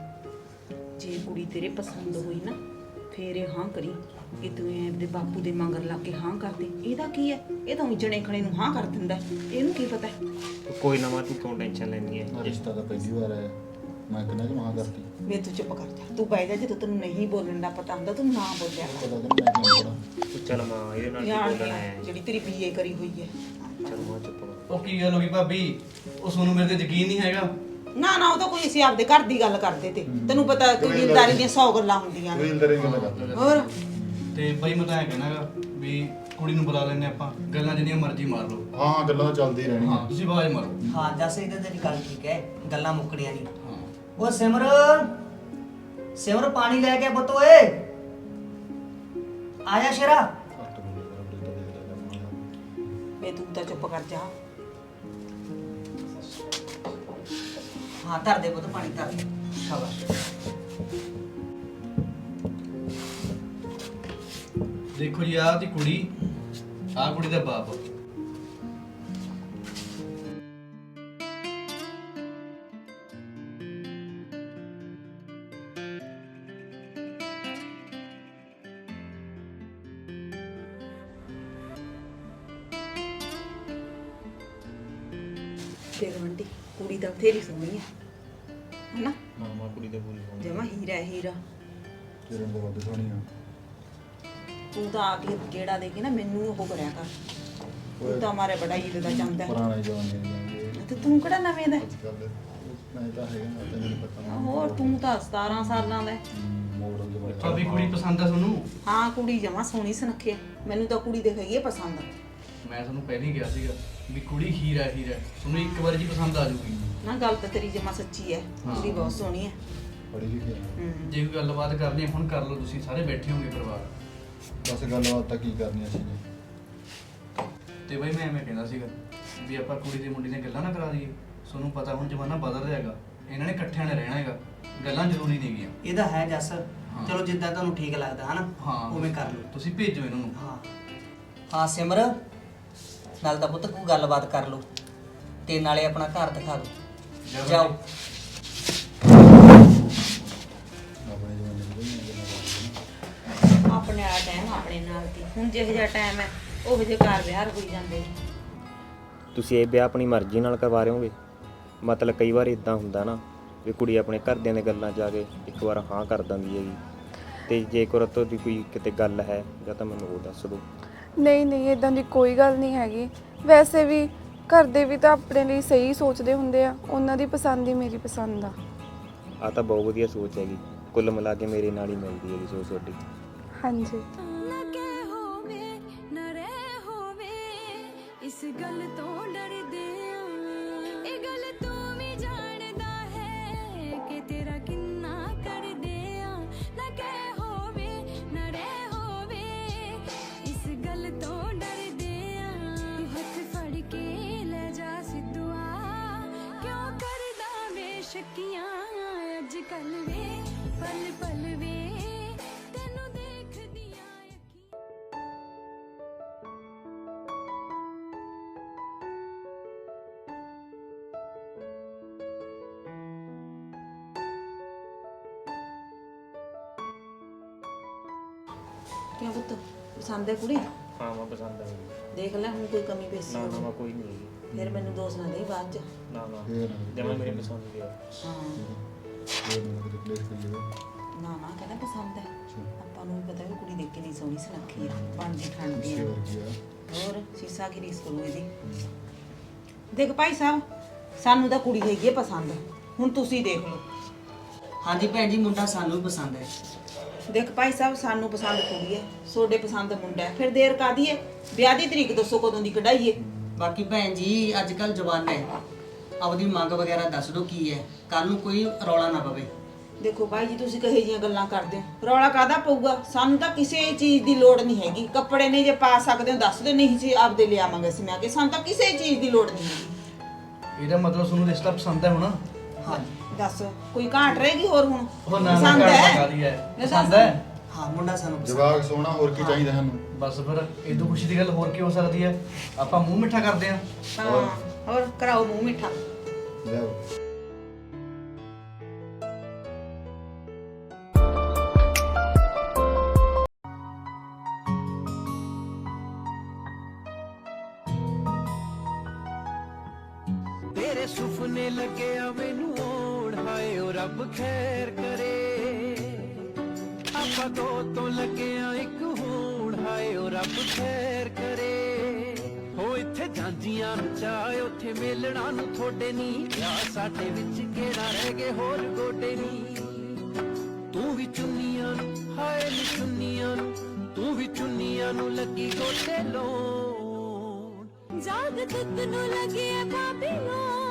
ਜੇ ਕੁੜੀ ਤੇਰੇ ਪਸੰਦ ਹੋਈ ਨਾ ਫੇਰ ਇਹ ਹਾਂ ਕਰੀ ਕਿ ਤੂੰ ਐ ਆਪਦੇ ਬਾਪੂ ਦੇ ਮੰਗਰ ਲਾ ਕੇ ਹਾਂ ਕਰ ਦੇ ਇਹਦਾ ਕੀ ਹੈ ਇਹ ਤਾਂ ਜਣੇ ਖਣੇ ਨੂੰ ਹਾਂ ਕਰ ਦਿੰਦਾ। ਹੈ। ਇਹਨੂੰ ਕੀ ਪਤਾ? ਹੈ? ਕੋਈ ਨਾ ਮਾਂ ਤੂੰ ਕਿਉਂ ਟੈਨਸ਼ਨ ਲੈਣੀ ਹੈ ਰਿਸ਼ਤਾ ਤਾਂ ਪਹਿਲੀ ਵਾਰ ਆਇਆ। ਮੈਂ ਕਿੰਨਾ ਕਿ ਮਹਾ ਕਰਤੀ ਵੇ ਤੂੰ ਚੁੱਪ ਕਰ ਜਾ। ਤੂੰ ਬਹਿ ਜਾ ਜੇ ਤੈਨੂੰ ਨਹੀਂ ਬੋਲਣ ਦਾ ਪਤਾ ਹੁੰਦਾ ਤੂੰ ਨਾ ਬੋਲਿਆ ਕਰ। ਪਤਾ ਤਾਂ ਮੈਂ ਕਿਉਂ ਬੜਾ ਤੂੰ ਚੱਲ ਮਾਂ ਇਹਦੇ ਨਾਲ ਕੀ ਯਾਰ ਬੋਲਣਾ ਹੈ ਜਿਹੜੀ ਤੇਰੀ ਬੀਏ ਕਰੀ ਹੋਈ ਹੈ ਚੱਲ ਮਾਂ ਚੁੱਪ ਕਰ। ਉਹ ਕੀ ਗੱਲ ਹੋ ਗਈ ਭਾਬੀ? ਉਹ ਸੋਨੂੰ ਮੇਰੇ ਤੇ ਯਕੀਨ ਨਹੀਂ ਹੈਗਾ। ਨਾ ਨਾ ਉਹ ਤਾਂ ਕੋਈ ਅਸੀਂ ਆਪਦੇ ਘਰ ਦੀ ਗੱਲ ਕਰਦੇ ਤੇ। ਤੈਨੂੰ ਪਤਾ ਕਬੀਲਦਾਰੀ ਦੀਆਂ 100 ਗੱਲਾਂ ਹੁੰਦੀਆਂ ਨੇ। ਗੱਲ ਕਰਦਾ ਹੋਰ? ਤੇ ਬਾਈ ਮੈਂ ਤਾਂ ਐ ਕਹਿਣਾਗਾ ਵੀ ਕੁੜੀ ਨੂੰ ਬੁਲਾ ਲੈਨੇ ਆਪਾਂ ਗੱਲਾਂ ਜਿੰਨੀਆਂ ਮਰਜ਼ੀ ਮਾਰ ਲਓ। ਹਾਂ ਗੱਲਾਂ ਤਾਂ ਚੱਲਦੀ ਰਹਿਣੀਆਂ। ਹਾਂ ਤੁਸੀਂ ਆਵਾਜ਼ ਮਾਰੋ। ਹਾਂ ਜੱਸ ਇਹਦੇ ਤੇਰੀ ਗੱਲ ਠੀਕ ਹੈ ਗੱਲਾਂ ਮੁੱਕਣੀਆਂ ਨਹੀਂ। ਹਾਂ। ਉਹ ਸਿਮਰ ਸਿਮਰ ਪਾਣੀ ਲੈ ਕੇ ਪੁੱਤ ਓਏ। ਆਇਆ ਸ਼ੇਰਾ। ਵੇ ਤੂੰ ਤਾਂ ਚੁੱਪ ਕਰ ਜਾ। ਹਾਂ, ਧਰ ਦੇ ਪੁੱਤ, ਪਾਣੀ ਧਰ ਦੇ। ਸ਼ਾਬਾਸ਼। ਦੇਖੋ ਜੀ, ਆਹ ਦੀ ਕੁੜੀ, ਆਹ ਕੁੜੀ ਦਾ ਬਾਪ। ਤੂੰ ਆ ਕੇ ਗੇੜਾ ਦੇ ਕੇ ਨਾ ਮੈਨੂੰ ਉਹ ਕਰਿਆ ਕਰ। ਤੂੰ ਤਾਂ ਮਾਰੇ ਬੜਾ ਈਦ ਦਾ ਚੰਦਾ ਪੁਰਾਣੇ ਜਮਾਨੇ ਦੇ ਤੇ ਤੂੰ ਕਿਹੜਾ ਨਵੇਂ ਦਾ? ਹੈ? ਅੱਜ ਕੱਲ ਮੈਂ ਤਾਂ ਹੈਗਾ ਮੈਂ ਤਾਂ ਨਹੀਂ ਪਤਾ। ਨਾ ਹੋਰ ਤੂੰ ਤਾਂ 17 ਸਾਲਾਂ ਦਾ। ਹੈ। ਮੋਡਲ ਦੇ ਬਾਰੇ ਕੁੜੀ ਪਸੰਦ ਆ ਤੁਹਾਨੂੰ? ਹਾਂ ਕੁੜੀ ਜਮਾ ਸੋਹਣੀ ਸੁਨੱਖੀ। ਹੈ ਮੈਨੂੰ ਤਾਂ ਕੁੜੀ ਦੇਖ ਹੈ ਪਸੰਦ। ਮੈਂ ਤੁਹਾਨੂੰ ਪਹਿਲਾਂ ਹੀ ਕਿਹਾ ਸੀਗਾ ਵੀ ਕੁੜੀ ਹੀਰਾ ਹੀਰਾ ਤੁਹਾਨੂੰ ਇੱਕ ਵਾਰ ਜੀ ਪਸੰਦ ਆ ਜਾਊਗੀ। ਨਾ ਗੱਲ ਤਾਂ ਤੇਰੀ ਜਮਾ ਸੱਚੀ ਹੈ। ਕੁੜੀ ਬਹੁਤ ਸੋਹਣੀ ਹੈ। ਪੜ੍ਹੀ ਲਿਖੀ। ਹੂੰ। ਜੇ ਕੋਈ ਗੱਲਬਾਤ ਕਰਨੀ ਹੈ ਹੁਣ ਕਰ ਲਓ ਤੁਸੀਂ। ਸਾਰੇ ਬੈਠੇ ਹੋਗੇ ਪਰਿਵਾਰ। ਬਸ ਗੱਲਬਾਤ ਤਾਂ ਕੀ ਕਰਨੀ ਅਸੀਂ ਜੀ। ਤੇ ਬਈ ਮੈਂ ਐਵੇਂ ਕਹਿੰਦਾ ਸੀਗਾ ਵੀ ਆਪਾਂ ਕੁੜੀ ਦੇ ਮੁੰਡੇ ਦੀਆਂ ਗੱਲਾਂ ਨਾ ਕਰਾ ਦਈਏ। ਤੁਹਾਨੂੰ ਪਤਾ ਹੁਣ ਜ਼ਮਾਨਾ ਬਦਲ ਰਿਹਾ ਹੈਗਾ। ਇਹਨਾਂ ਨੇ ਇਕੱਠਿਆਂ ਨੇ ਰਹਿਣਾ ਹੈਗਾ। ਗੱਲਾਂ ਜ਼ਰੂਰੀ ਨਹੀਂ ਗੀਆਂ ਇਹਦਾ ਹੈ ਜੱਸ। ਚਲੋ ਜਿੱਦਾਂ ਤੁਹਾਨੂੰ ਠੀਕ ਲੱਗਦਾ ਹਨਾ? ਹਾਂ। ਉਵੇਂ ਕਰ ਲਓ। ਤੁਸੀਂ ਭੇਜੋ ਇਹਨਾਂ। ਨੂੰ ਹਾਂ। ਹਾਂ ਸਿਮਰ। ਨਾਲ ਤਾਂ ਪੁੱਤ ਕੋਈ ਗੱਲਬਾਤ ਕਰ ਲਓ। ਤੇ ਨਾਲੇ ਆਪਣਾ ਘਰ ਦਿਖਾ ਦਿਓ। ਜਾਓ ਆਪਣੇ ਨਾਲ ਦੀ। ਹੁਣ ਜਿਹੋ ਜਿਹਾ ਟਾਈਮ ਹੈ ਉਹ ਜਿਹੇ ਘਰ ਵਿਹਾਰ ਹੋਈ ਜਾਂਦੇ ਨੇ ਤੁਸੀਂ ਇਹ ਵਿਆਹ ਆਪਣੀ ਮਰਜ਼ੀ ਨਾਲ ਕਰਵਾ ਰਹੇ ਹੋਗੇ ਮਤਲਬ ਕਈ ਵਾਰ ਇਦਾਂ ਹੁੰਦਾ ਨਾ ਵੀ ਕੁੜੀ ਆਪਣੇ ਘਰਦਿਆਂ ਦੇ ਗੱਲਾਂ 'ਚ ਆ ਕੇ ਇੱਕ ਵਾਰ ਹਾਂ ਕਰ ਦਿੰਦੀ ਹੈਗੀ। ਤੇ ਜੇਕਰ ਤੁਹਾਡੀ ਕੋਈ ਕਿਤੇ ਗੱਲ ਹੈ ਜਾਂ ਤਾਂ ਮੈਨੂੰ ਉਹ ਦੱਸ ਦਿਓ। ਨਹੀਂ ਨਹੀਂ ਇਦਾਂ ਦੀ ਕੋਈ ਗੱਲ ਨਹੀਂ ਹੈਗੀ। ਵੈਸੇ ਵੀ ਘਰ ਦੇ ਵੀ ਤਾਂ ਆਪਣੇ ਲਈ ਸਹੀ ਸੋਚਦੇ ਹੁੰਦੇ ਆ। ਉਹਨਾਂ ਦੀ ਪਸੰਦ ਹੀ ਮੇਰੀ ਪਸੰਦ ਆ। ਆ ਤਾਂ ਬਹੁਤ ਵਧੀਆ ਸੋਚ ਹੈਗੀ। ਕੁੱਲ ਮਿਲਾ ਕੇ ਮੇਰੇ ਨਾਲ ਹੀ ਮਿਲਦੀ ਹੈਗੀ ਸੋਚ ਤੁਹਾਡੀ। ਹਾਂਜੀ। ਇਸ ਗੱਲ ਤੋਂ ਡਰਦੇ ਕਿਉਂ ਪੁੱਤ? ਪਸੰਦ ਹੈ ਕੁੜੀ? ਹਾਂ ਮੈਂ ਪਸੰਦ ਹੈ ਦੇਖ ਲੈ ਹੁਣ ਕੋਈ ਕਮੀ ਪੇਸ਼ੀ ਨਾ ਨਾ ਹੋਵੇ ਮੈਂ ਕੋਈ ਨਹੀਂ ਹੈਗੀ। ਫਿਰ ਮੈਨੂੰ ਦੋਸ਼ ਨਾ ਦੇ ਬਾਅਦ ਚ। ਨਾ ਨਾ ਫੇਰ ਜਮਾ ਮੇਰੇ ਪਸੰਦ ਦੀ ਆ। ਹਾਂ। ਫੇਰ ਨੂੰ ਕਿਤੇ ਪਲੇਸ ਕਰੀਏ ਨਾ ਨਾ ਕਹਿੰਦਾ ਪਸੰਦ ਹੈ। ਆਪਾਂ ਨੂੰ ਵੀ ਪਤਾ ਵੀ ਕੁੜੀ ਦੇਖ ਕੇ ਨਹੀਂ ਸੋਹਣੀ ਸੁਨੱਖੀ ਆ। ਬਣਦੀ ਠੰਡੀ ਆ। ਵਰਗੀ ਆ। ਹੋਰ ਸੀਸਾ ਕੀ ਰੀਸ ਕਰੂ ਇਹਦੀ? ਦੇਖ ਭਾਈ ਸਾਹਿਬ ਸਾਨੂੰ ਤਾਂ ਕੁੜੀ ਹੈਗੀ ਹੈ ਪਸੰਦ। ਹੁਣ ਤੁਸੀਂ ਦੇਖ ਲਓ। ਹਾਂਜੀ ਭੈਣ ਜੀ ਮੁੰਡਾ ਸਾਨੂੰ ਵੀ ਪਸੰਦ ਹੈ। ਦੇਖ ਭਾਈ ਸਾਹਿਬ ਸਾਨੂੰ ਪਸੰਦ ਕੁੜੀ ਹੈ ਤੁਹਾਡੇ ਪਸੰਦ ਮੁੰਡਾ ਹੈ ਫਿਰ ਦੇਰ ਕਾਦੀ ਹੈ ਵਿਆਹ ਦੀ ਤਰੀਕ ਦੱਸੋ ਕਦੋਂ ਦੀ ਕਢਾਈਏ ਬਾਕੀ ਭੈਣ ਜੀ ਅੱਜ ਕੱਲ ਜਵਾਨ ਹੈ ਆਪਦੀ ਮੰਗ ਵਗੈਰਾ ਦੱਸ ਦਿਓ ਕੀ ਹੈ ਕੱਲ ਨੂੰ ਕੋਈ ਰੌਲਾ ਨਾ ਪਵੇ। ਦੇਖੋ ਭਾਈ ਜੀ ਤੁਸੀਂ ਕਹੇ ਜੀਆਂ ਗੱਲਾਂ ਕਰਦੇ ਹੋ? ਰੌਲਾ ਕਾਦਾ ਪਊਗਾ? ਸਾਨੂੰ ਤਾਂ ਕਿਸੇ ਚੀਜ਼ ਦੀ ਲੋੜ ਨਹੀਂ ਹੈਗੀ। ਕੱਪੜੇ ਨੇ ਜੇ ਪਾ ਸਕਦੇ ਹੋ ਦੱਸ ਦਿਓ ਨਹੀਂ ਸੀ ਆਪਦੇ ਲਿਆਵਾਂਗੇ ਅਸੀਂ ਮੈਂ ਕਿ ਸਾਨੂੰ ਤਾਂ ਕਿਸੇ ਚੀਜ਼ ਦੀ ਲੋੜ ਨਹੀਂ ਹੈਗੀ। ਇਹਦਾ ਮਤਲਬ ਤੁਹਾਨੂੰ ਰਿਸ਼ਤਾ ਪਸੰਦ ਹੈ ਹੁਣ? ਹਾਂਜੀ। ਦੱਸ ਕੋਈ ਘਾਟ ਰਹੇਗੀ ਹੋਰ ਹੁਣ? ਉਹ ਨਾ ਨਾ ਪਸੰਦ ਘਰ ਹੈ? ਕਾਦੀ ਹੈ? ਮੈਂ ਪਸੰਦ ਹੈ? ਹਾਂ ਮੁੰਡਾ ਸਾਨੂੰ ਪਸੰਦ ਜਵਾਕ ਸੋਹਣਾ ਹੋਰ ਕੀ ਚਾਹੀਦਾ ਸਾਨੂੰ? ਬਸ ਫਿਰ ਇਦੋਂ ਖੁਸ਼ੀ ਦੀ ਗੱਲ ਹੋਰ ਕੀ ਹੋ ਸਕਦੀ ਹੈ? ਆਪਾਂ ਮੂੰਹ ਮਿੱਠਾ ਕਰਦੇ ਆ ਹਾਂ ਹੋਰ ਕਰਾਓ ਮੂੰਹ ਮਿੱਠਾ। ਲਿਆਓ। ਖੈਰ ਕਰੇ। ਆਪਾਂ ਦੋ ਤੋਂ ਲੱਗਿਆ ਇੱਕ ਹੋਣ ਹਾਏ ਓ ਰੱਬ ਖੈਰ ਕਰੇ। ਹੋ ਇੱਥੇ ਜਾਂਦੀਆਂ ਚਾਹ ਉੱਥੇ ਮੇਲਣਾ ਨੂੰ ਥੋੜੇ ਨਹੀਂ। ਆ ਸਾਡੇ ਵਿੱਚ ਕਿਹੜਾ ਰਹਿ ਗਏ, ਹੋਰ ਗੋਡੇ ਨਹੀਂ। ਤੂੰ ਵੀ ਚੁੰਨੀਆਂ ਨੂੰ, ਹਾਏ ਨੀ ਚੁੰਨੀਆਂ ਨੂੰ, ਤੂੰ ਵੀ ਚੁੰਨੀਆਂ ਨੂੰ ਲੱਗੀ ਗੋਡੇ ਲਾਉਣ। ਜਾਗ ਤੁੱਤ ਨੂੰ ਲੱਗੇ ਹੈ ਬਾਬੀਲੋਨ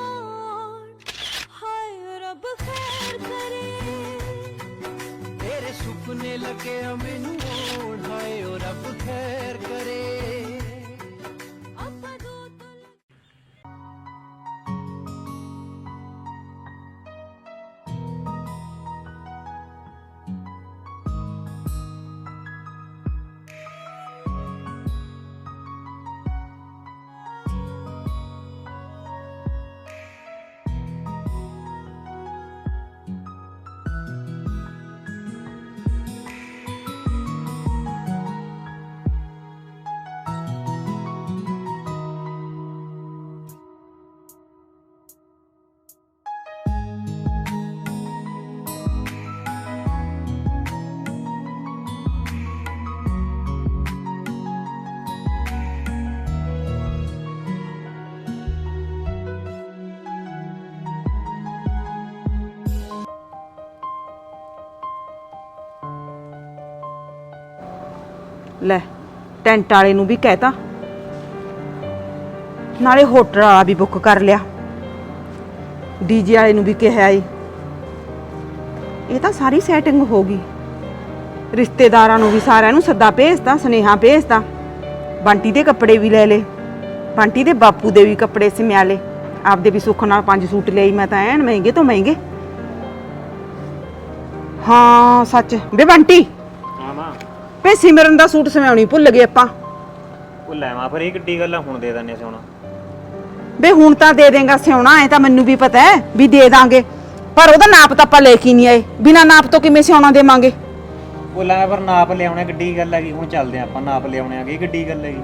ਲੈ, ਟੈਂਟ ਵਾਲੇ ਨੂੰ ਵੀ ਕਹਿਤਾ। ਨਾਲੇ ਹੋਟਲ ਵਾਲਾ ਵੀ ਬੁੱਕ ਕਰ ਲਿਆ। ਡੀਜੇ ਵਾਲੇ ਨੂੰ ਵੀ ਕਿਹਾ ਏ ਇਹ ਤਾਂ ਸਾਰੀ ਸੈਟਿੰਗ ਹੋ ਗਈ। ਰਿਸ਼ਤੇਦਾਰਾਂ ਨੂੰ ਵੀ ਸਾਰਿਆਂ ਨੂੰ ਸੱਦਾ ਭੇਜਤਾ, ਸੁਨੇਹਾ ਭੇਜਤਾ। ਬੰਟੀ ਦੇ ਕੱਪੜੇ ਵੀ ਲੈ ਲੇ। ਬੰਟੀ ਦੇ ਬਾਪੂ ਦੇ ਵੀ ਕੱਪੜੇ ਸਿਮਿਆ ਲੇ। ਆਪਦੇ ਵੀ ਸੁੱਖ ਨਾਲ ਪੰਜ ਸੂਟ ਲਈ ਮੈਂ ਤਾਂ ਐਨ ਮਹਿੰਗੇ ਤੋਂ ਮਹਿੰਗੇ। ਹਾਂ, ਸੱਚ। ਬੇ ਬੰਟੀ! ਵੇ ਸਿਮਰਨ ਦਾ ਸੂਟ ਸਵਾਉਣੀ ਭੁੱਲ ਗਏ ਆਪਾਂ। ਉਹ ਲੈ ਮਾਂ ਫਿਰ ਇਹ ਕਿੱਡੀ ਗੱਲ ਆ ਹੁਣ ਦੇ ਦਿੰਨੇ ਸੋਣਾ ਵੇ ਹੁਣ ਤਾਂ ਦੇ ਦੇਂਗਾ ਸਿਉਣਾ ਐ ਤਾਂ ਮੈਨੂੰ ਵੀ ਪਤਾ ਹੈ ਵੀ ਦੇ ਦਾਂਗੇ। ਪਰ ਉਹਦਾ ਨਾਪ ਤਾਂ ਆਪਾਂ ਲੈ ਕੇ ਨਹੀਂ ਆਏ ਬਿਨਾ ਨਾਪ ਤੋਂ ਕਿਵੇਂ ਸਿਉਣਾ ਦੇਵਾਂਗੇ? ਉਹ ਲੈ ਪਰ ਨਾਪ ਲਿਆਉਣਾ ਕਿੱਡੀ ਗੱਲ ਹੈਗੀ ਹੁਣ ਚੱਲਦੇ ਆਪਾਂ ਨਾਪ ਲਿਆਉਣੇ ਆਗੇ ਕਿੱਡੀ ਗੱਲ ਹੈਗੀ।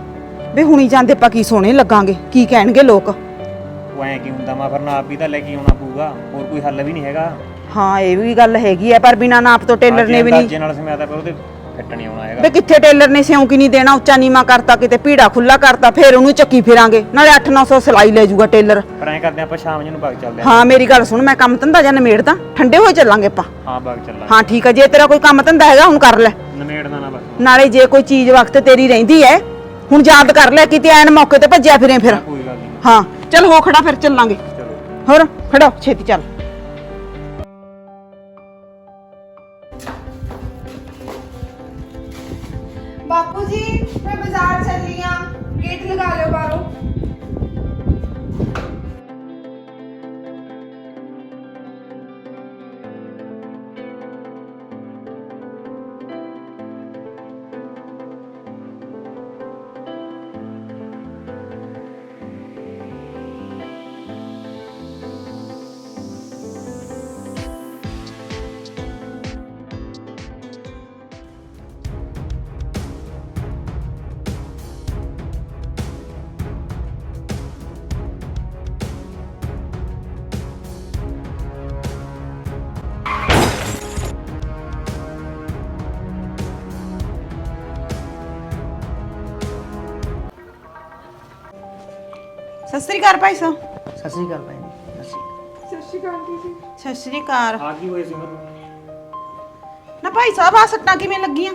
ਵੇ ਹੁਣੀ ਜਾਂਦੇ ਆਪਾਂ ਕੀ ਸੋਹਣੇ ਲੱਗਾਂਗੇ ਕੀ ਕਹਿਣਗੇ ਲੋਕ? ਉਹ ਐ ਕੀ ਹੁੰਦਾ ਮਾਂ ਫਿਰ ਨਾਪ ਵੀ ਤਾਂ ਲੈ ਕੇ ਆਉਣਾ ਪਊਗਾ ਹੋਰ ਕੋਈ ਹੱਲ ਵੀ ਨਹੀਂ ਹੈਗਾ। ਹਾਂ ਇਹ ਵੀ ਗੱਲ ਹੈਗੀ ਐ ਪਰ ਬਿਨਾ ਨਾਪ ਤੋਂ ਟੇਲਰ ਨੇ ਵੀ ਨਹੀਂ। ਅੰਦਾਜ਼ੇ ਨਾਲ ਸਮਿਆਦਾ ਪਰ ਉਹਦੇ ਫਿੱਟ ਨਹੀਂ ਆਉਣਾ ਹੈਗਾ। ਵੇ ਕਿੱਥੇ ਟੇਲਰ ਨੇ ਸਿਉਂ ਕਿ ਨਹੀਂ ਦੇਣਾ ਉੱਚਾ ਨੀਵਾ ਕਰਤਾ ਕਿਤੇ ਪੀੜਾ ਖੁੱਲਾ ਕਰਤਾ ਫੇਰ ਉਹਨੂੰ ਚੱਕੀ ਫਿਰਾਂਗੇ। ਨਾਲੇ 8-900 ਸਿਲਾਈ ਲੈ ਜਾਊਗਾ ਟੇਲਰ। ਪਰ ਐਂ ਕਰਦੇ ਆਪਾਂ ਸ਼ਾਮ ਨੂੰ ਬਾਗ ਚੱਲਦੇ ਆਂ ਹਾਂ ਮੇਰੀ ਗੱਲ ਸੁਣ ਮੈਂ ਕੰਮ ਧੰਦਾ ਜਾਂ ਨਿਮੇੜਦਾ ਠੰਡੇ ਹੋਏ ਚੱਲਾਂਗੇ ਆਪਾਂ। ਹਾਂ ਬਾਗ ਚੱਲਾਂਗੇ। ਹਾਂ ਠੀਕ ਹੈ ਜੇ ਤੇਰਾ ਕੋਈ ਕੰਮ ਧੰਦਾ ਹੈਗਾ ਹੁਣ ਕਰ ਲੈ। ਨਮੇੜਨਾ ਨਾ ਬਸ। ਨਾਲੇ ਜੇ ਕੋਈ ਚੀਜ਼ ਵਕਤ ਤੇਰੀ ਰਹਿੰਦੀ ਐ ਹੁਣ ਯਾਦ ਕਰ ਲੈ ਕਿਤੇ ਐਨ ਮੌਕੇ ਤੇ ਭੱਜਿਆ ਫਿਰੇ ਫਿਰ। ਕੋਈ ਗੱਲ ਨਹੀਂ ਹਾਂ ਚੱਲ ਹੋ ਖੜਾ ਫਿਰ ਚੱਲਾਂਗੇ। ਚਲੋ। ਹੋਰ ਖੜੋ ਛੇਤੀ ਚੱਲ। ਗੇਟ ਲਗਾ ਲਿਓ ਸਤਿ ਸ੍ਰੀ ਅਕਾਲ ਭਾਈ ਸਾਹਿਬ। ਸਤਿ ਸ਼੍ਰੀ ਅਕਾਲ ਜੀ ਸਤਿ ਸ਼੍ਰੀ ਅਕਾਲ। ਸਤਿ ਸ਼੍ਰੀ ਅਕਾਲ ਆ ਕੀ ਹੋਏ ਸੀ ਨਾ ਭਾਈ ਸਾਹਿਬ ਆ ਸੱਟਾਂ ਕਿਵੇਂ ਲੱਗੀਆਂ?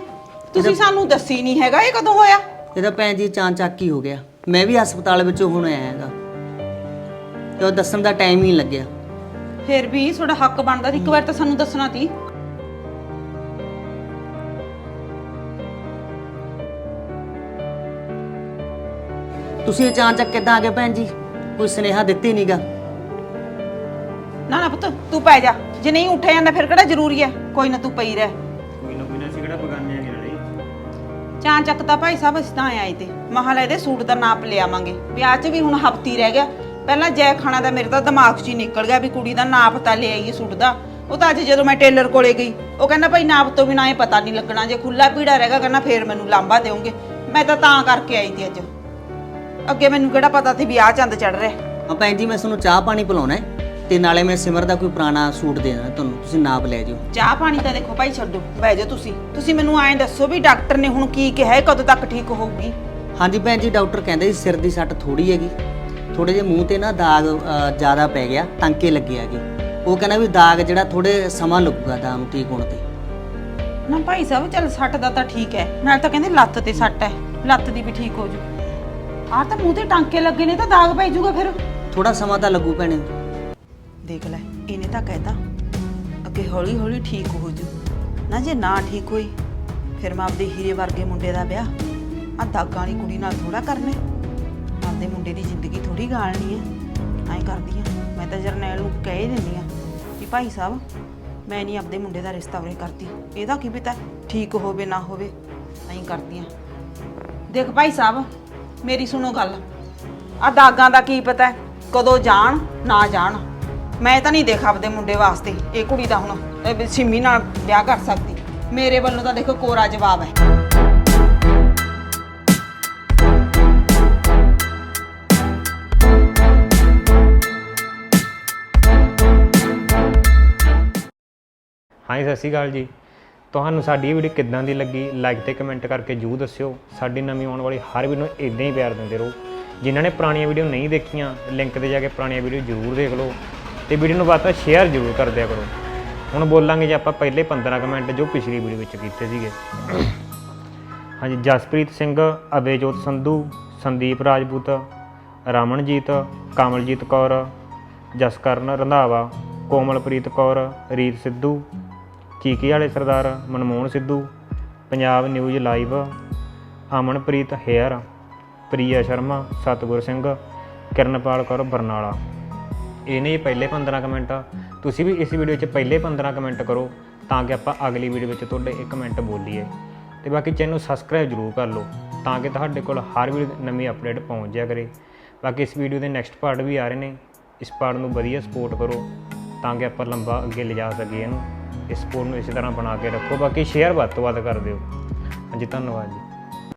ਤੁਸੀਂ ਸਾਨੂੰ ਦੱਸੀ ਨਹੀਂ ਹੈਗਾ ਇਹ ਕਦੋਂ ਹੋਇਆ? ਇਹਦਾ ਭੈਣ ਜੀ ਚਾਂ ਚੱਕ ਹੀ ਹੋ ਗਿਆ। ਮੈਂ ਵੀ ਹਸਪਤਾਲ ਵਿੱਚੋਂ ਹੁਣ ਆਇਆ ਹੈਗਾ। ਤੇ ਉਹ ਦੱਸਣ ਦਾ ਟਾਈਮ ਹੀ ਨਹੀਂ ਲੱਗਿਆ। ਫਿਰ ਵੀ ਤੁਹਾਡਾ ਹੱਕ ਬਣਦਾ ਸੀ। ਇੱਕ ਵਾਰ ਤਾਂ ਸਾਨੂੰ ਦੱਸਣਾ ਸੀ। ਤੁਸੀਂ ਚਾਂ ਚੱਕ ਕਿੱਦਾਂ ਆ ਗਏ ਭੈਣ ਜੀ? ਕੋਈ ਸੁਨੇਹਾ ਦਿੱਤੀ ਨਹੀਂਗਾ ਨਾ ਨਾ ਪੁੱਤ ਤੂੰ ਪੈ ਜਾ। ਜੇ ਨਹੀਂ ਉੱਠਿਆ ਜਾਂਦਾ ਫਿਰ ਕਿਹੜਾ ਜ਼ਰੂਰੀ ਹੈ? ਕੋਈ ਨਾ ਤੂੰ ਪਈ ਰਹਿ। ਕੋਈ ਨਾ ਕੋਈ ਨਾ ਅਸੀਂ ਕਿਹੜਾ ਬਗਾਨੇ ਆਗੇ ਨਾਲੇ। ਚਾਂ ਚੱਕ ਤਾਂ ਭਾਈ ਸਾਹਿਬ ਅਸੀਂ ਤਾਂ ਆਏ ਤੇ। ਮਹਾਲ ਇਹਦੇ ਸੂਟ ਦਾ ਨਾਪ ਲਿਆਵਾਂਗੇ ਵਿਆਹ 'ਚ ਵੀ ਹੁਣ ਹਫਤੀ ਰਹਿ ਗਿਆ। ਪਹਿਲਾਂ ਜੈ ਖਾਣਾ ਦਾ ਮੇਰੇ ਤਾਂ ਦਿਮਾਗ 'ਚ ਹੀ ਨਿਕਲ ਗਿਆ ਵੀ ਕੁੜੀ ਦਾ ਨਾਪ ਤਾਂ ਲੈ ਆਈਏ ਸੂਟ ਦਾ। ਉਹ ਤਾਂ ਅੱਜ ਜਦੋਂ ਮੈਂ ਟੇਲਰ ਕੋਲੇ ਗਈ ਉਹ ਕਹਿੰਦਾ ਭਾਈ ਨਾਪ ਤੋਂ ਬਿਨਾਂ ਇਹ ਪਤਾ ਨਹੀਂ ਲੱਗਣਾ। ਜੇ ਖੁੱਲਾ ਪੀੜਾ ਰਹੇਗਾ ਕਹਿੰਦਾ ਫੇਰ ਮੈਨੂੰ ਲਾਂਬਾ ਦੇਵੋਗੇ ਮੈਂ ਤਾਂ ਤਾਂ ਕਰਕੇ ਆਈ ਸੀ ਅੱਜ। ਅੱਗੇ ਮੈਨੂੰ ਕਿਹੜਾ ਪਤਾ ਸੀ ਵੀ ਆਹ ਚੰਦ ਚੜ ਰਿਹਾ ਹਾਂ? ਭੈਣ ਜੀ ਮੈਂ ਤੁਹਾਨੂੰ ਚਾਹ ਪਾਣੀ ਪਿਲਾਉਣਾ ਹੈ ਤੇ ਨਾਲੇ ਮੈਂ ਸਿਮਰ ਦਾ ਕੋਈ ਪੁਰਾਣਾ ਸੂਟ ਦੇ ਦੇਣਾ ਤੁਹਾਨੂੰ ਤੁਸੀਂ ਨਾਪ ਲੈ ਜਿਓ ਚਾਹ ਪਾਣੀ ਤਾਂ ਦੇਖੋ ਭਾਈ ਛੱਡੋ ਬਹਿ ਜਾਓ ਤੁਸੀਂ। ਤੁਸੀਂ ਮੈਨੂੰ ਐਂ ਦੱਸੋ ਵੀ ਡਾਕਟਰ ਨੇ ਹੁਣ ਕੀ ਕਿਹਾ ਹੈ ਕਦੋਂ ਤੱਕ ਠੀਕ ਹੋਊਗੀ? ਹਾਂਜੀ ਭੈਣ ਜੀ ਡਾਕਟਰ ਕਹਿੰਦੇ ਸੀ ਸਿਰ ਦੀ ਸੱਟ ਥੋੜੀ ਹੈਗੀ। ਥੋੜੇ ਜਿਹੇ ਮੂੰਹ ਤੇ ਨਾ ਦਾਗ ਅ, ਜ਼ਿਆਦਾ ਪੈ ਗਿਆ ਟਾਂਕੇ ਲੱਗੇ ਹੈਗੇ। ਉਹ ਕਹਿੰਦਾ ਵੀ ਦਾਗ ਜਿਹੜਾ ਥੋੜੇ ਸਮਾਂ ਲੱਗੂਗਾ ਨੂੰ ਠੀਕ ਹੋਣ ਤੇ। ਨਾ ਭਾਈ ਸਾਹਿਬ ਚੱਲ ਸੱਟ ਦਾ ਤਾਂ ਠੀਕ ਹੈ। ਨਾਲ ਤਾਂ ਕਹਿੰਦੇ ਲੱਤ ਤੇ ਸੱਟ ਹੈ। ਲੱਤ ਦੀ ਵੀ ਠੀਕ ਹੋ ਜੂ। ਆਹ ਤਾਂ ਮੂੰਹ ਤੇ ਟਾਂਕੇ ਲੱਗੇ ਨੇ ਤਾਂ ਦਾਗ ਪੈ ਜੂਗਾ ਫਿਰ। ਥੋੜਾ ਸਮਾਂ ਤਾਂ ਲੱਗੂ ਭੈਣੇ। ਦੇਖ ਲੈ ਇਹਨੇ ਤਾਂ ਕਹਿਤਾ ਅੱਗੇ ਹੌਲੀ ਹੌਲੀ ਠੀਕ ਹੋ ਜੂ। ਨਾ ਜੇ ਨਾ ਠੀਕ ਹੋਈ ਫਿਰ ਮੈਂ ਆਪਦੇ ਹੀਰੇ ਵਰਗੇ ਮੁੰਡੇ ਦਾ ਵਿਆਹ ਆ ਦਾਗਾਂ ਵਾਲੀ ਕੁੜੀ ਨਾਲ ਥੋੜਾ ਕਰਨਾ ਹੈ। ਆਪਦੇ ਮੁੰਡੇ ਦੀ ਜ਼ਿੰਦਗੀ ਥੋੜੀ ਗਾਲਣੀ ਹੈ। ਐਂ ਕਰਦੀ ਆ ਮੈਂ ਤਾਂ ਜਰਨੈਲ ਨੂੰ ਕਹਿ ਹੀ ਦਿੰਦੀ ਆ ਵੀ ਭਾਈ ਸਾਹਿਬ ਮੈਂ ਨਹੀਂ ਆਪਦੇ ਮੁੰਡੇ ਦਾ ਰਿਸ਼ਤਾ ਉਰੇ ਕਰਦੀ। ਇਹਦਾ ਕੀ ਪਤਾ ਠੀਕ ਹੋਵੇ ਨਾ ਹੋਵੇ। ਐਂ ਕਰਦੀ ਆ ਦੇਖ ਭਾਈ ਸਾਹਿਬ ਮੇਰੀ ਸੁਣੋ ਗੱਲ। ਆ ਦਾਗਾਂ ਦਾ ਕੀ ਪਤਾ ਹੈ, ਕਦੋਂ ਜਾਣ ਨਾ ਜਾਣ। ਮੈਂ ਤਾਂ ਨਹੀਂ ਦੇਖ ਆਪਦੇ ਮੁੰਡੇ ਵਾਸਤੇ। ਇਹ ਕੁੜੀ ਦਾ ਹੁਣ ਇਹ ਵੀ ਸਿੰਮੀ ਨਾਲ ਵਿਆਹ ਕਰ ਸਕਦੀ। ਮੇਰੇ ਵੱਲੋਂ ਤਾਂ ਦੇਖੋ ਕੋਰਾ ਜਵਾਬ ਹੈ। ਹਾਂਜੀ ਸਤਿ ਸ਼੍ਰੀ ਅਕਾਲ ਜੀ। ਤੁਹਾਨੂੰ ਸਾਡੀ ਇਹ ਵੀਡੀਓ ਕਿੱਦਾਂ ਦੀ ਲੱਗੀ? ਲਾਈਕ ਤੇ ਕਮੈਂਟ ਕਰਕੇ ਜਰੂਰ ਦੱਸਿਓ। ਸਾਡੀ ਨਵੀਂ ਆਉਣ ਵਾਲੀ ਹਰ ਵੀਡੀਓ ਨੂੰ ਇਦਾਂ ਹੀ ਪਿਆਰ ਦਿੰਦੇ ਰਹੋ। ਜਿਨ੍ਹਾਂ ਨੇ ਪੁਰਾਣੀਆਂ ਵੀਡੀਓ ਨਹੀਂ ਦੇਖੀਆਂ ਲਿੰਕ ਤੇ ਜਾ ਕੇ ਪੁਰਾਣੀਆਂ ਵੀਡੀਓ ਜਰੂਰ ਦੇਖ ਲਓ। ਤੇ ਵੀਡੀਓ ਨੂੰ ਬਾਅਦ ਸ਼ੇਅਰ ਜਰੂਰ ਕਰ ਦਿਆ ਕਰੋ। ਹੁਣ ਬੋਲਾਂਗੇ ਜੇ ਆਪਾਂ ਪਹਿਲੇ 15 ਕਮੈਂਟ ਜੋ ਪਿਛਲੀ ਵੀਡੀਓ ਵਿੱਚ ਕੀਤੇ ਸੀਗੇ। ਹਾਂਜੀ, ਜਸਪ੍ਰੀਤ ਸਿੰਘ ਅਬੇਜੋਤ ਸੰਧੂ, ਸੰਦੀਪ ਰਾਜਪੂਤ, ਰਮਨਜੀਤ, ਕਮਲਜੀਤ ਕੌਰ, ਜਸਕਰਨ ਰੰਧਾਵਾ, ਕੋਮਲਪ੍ਰੀਤ ਕੌਰ, ਰੀਤ ਸਿੱਧੂ ਚੀਕੀ ਵਾਲੇ ਸਰਦਾਰ ਮਨਮੋਹਨ ਸਿੱਧੂ, ਪੰਜਾਬ ਨਿਊਜ਼ ਲਾਈਵ, ਅਮਨਪ੍ਰੀਤ ਹੇਅਰ, ਪ੍ਰੀਆ ਸ਼ਰਮਾ, ਸਤਗੁਰ ਸਿੰਘ, ਕਿਰਨਪਾਲ ਕੌਰ ਬਰਨਾਲਾ। ਇਹ ਨੇ ਪਹਿਲੇ 15 ਕਮੈਂਟ ਤੁਸੀਂ ਵੀ ਇਸ ਵੀਡੀਓ 'ਚ ਪਹਿਲੇ 15 ਕਮੈਂਟ ਕਰੋ ਤਾਂ ਕਿ ਆਪਾਂ ਅਗਲੀ ਵੀਡੀਓ ਵਿੱਚ ਤੁਹਾਡੇ ਇੱਕ ਕਮੈਂਟ ਬੋਲੀਏ। ਤੇ ਬਾਕੀ ਚੈਨਲ ਨੂੰ ਸਬਸਕ੍ਰਾਈਬ ਜਰੂਰ ਕਰ ਲਓ ਤਾਂ ਕਿ ਤੁਹਾਡੇ ਕੋਲ ਹਰ ਵੀਡੀਓ ਨਵੀਂ ਅਪਡੇਟ ਪਹੁੰਚ ਜਾ ਕਰੇ। ਬਾਕੀ ਇਸ ਵੀਡੀਓ ਦੇ ਨੈਕਸਟ ਪਾਰਟ ਵੀ ਆ ਰਹੇ ਨੇ। ਇਸ ਪਾਰਟ ਨੂੰ ਵਧੀਆ ਸਪੋਰਟ ਕਰੋ ਤਾਂ ਕਿ ਆਪਾਂ ਲੰਬਾ ਅੱਗੇ ਲਿਜਾ ਸਕੀਏ ਇਹਨੂੰ। ਇਸ ਸਪੋਰਟ ਨੂੰ ਇਸੇ ਤਰ੍ਹਾਂ ਬਣਾ ਕੇ ਰੱਖੋ। ਬਾਕੀ ਸ਼ੇਅਰ ਵੱਧ ਤੋਂ ਵੱਧ ਕਰ ਦਿਓ। ਹਾਂਜੀ, ਧੰਨਵਾਦ ਜੀ।